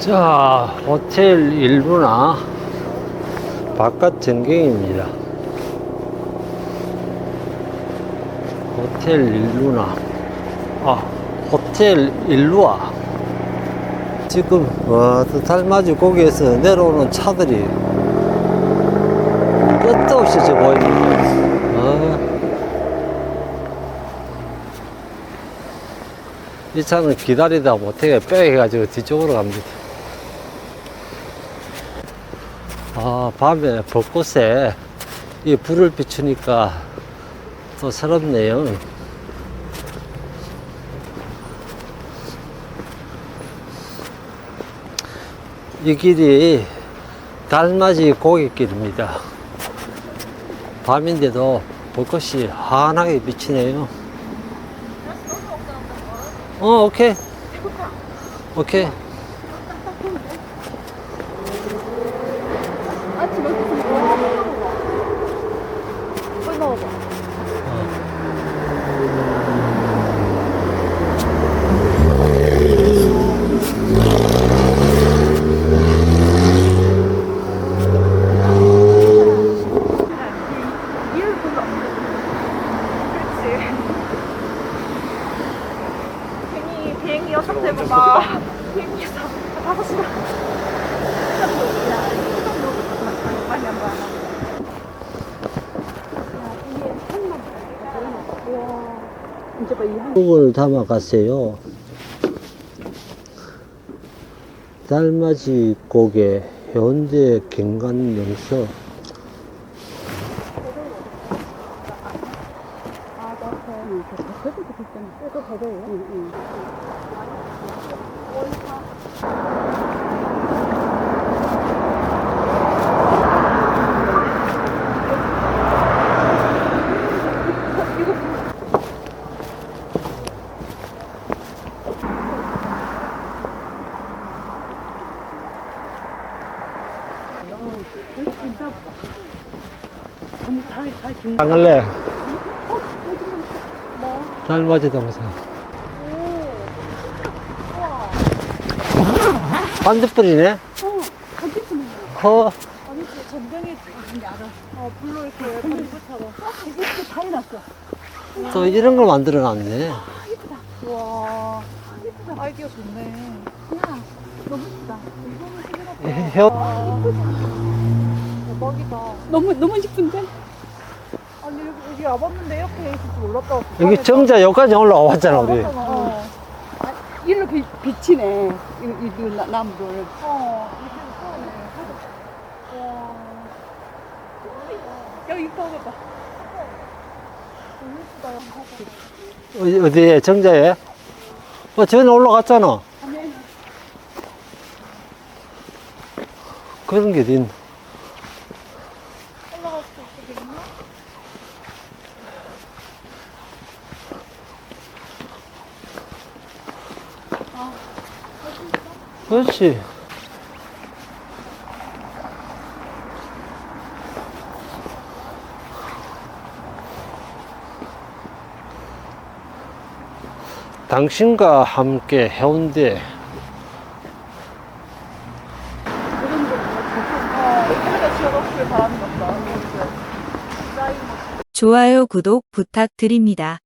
자, 호텔 일부나 바깥 전경입니다. 호텔 일루나. 아, 호텔 일루아. 지금, 와, 또 달맞이 거기에서 내려오는 차들이 끝도 없이 저 보입니다. 아. 이 차는 기다리다 못해 빼가지고 뒤쪽으로 갑니다. 아, 밤에 벚꽃에 이 불을 비추니까 또 새롭네요. 이 길이 달맞이 고객길입니다. 밤인데도 벚꽃이 환하게 비치네요. 어, 오케이. 오케이. 아침에 무슨 뭐 빨리 나와봐. 이해를 별로 안 돼. 그렇지. 괜히 비행기 여섯 대보다 비행기 여섯 다섯 시간. 북을 담아갔어요. 달맞이 고개 현대 경관 명소. 아, 나 응, 그래도 그랬잖아. 그래도 더더워. 응, 응. 안갈래 달맞이 동상 반대불이네 허 아니, 그 전병에 있는 게 알아. 어, 불로 이렇게. 이게 이렇게 다 해놨어. 또 이런 걸 만들어 놨네 와, 예쁘다. 아이디어 좋네. 야, 너무 예쁘다. 혀 대박이다. 너무, 너무 예쁜데? 아니, 여기, 여기 와봤는데 이렇게 있을 줄 몰랐다. 여기 정자 여기까지 올라와 봤잖아 우리 어. 아, 일로 비, 비치네. 이, 이, 이 나- 나무를. 어. 와. 야, 이거 봐봐. 너무 예쁘다. 어디, 어디에 정자에 어 저기 올라갔잖아 아니, 그런 게 있겠나? 그렇지 당신과 함께 해운대 이런 거 어, 이렇게 지어놓길 바라는 것다. 좋아요, 구독 부탁드립니다.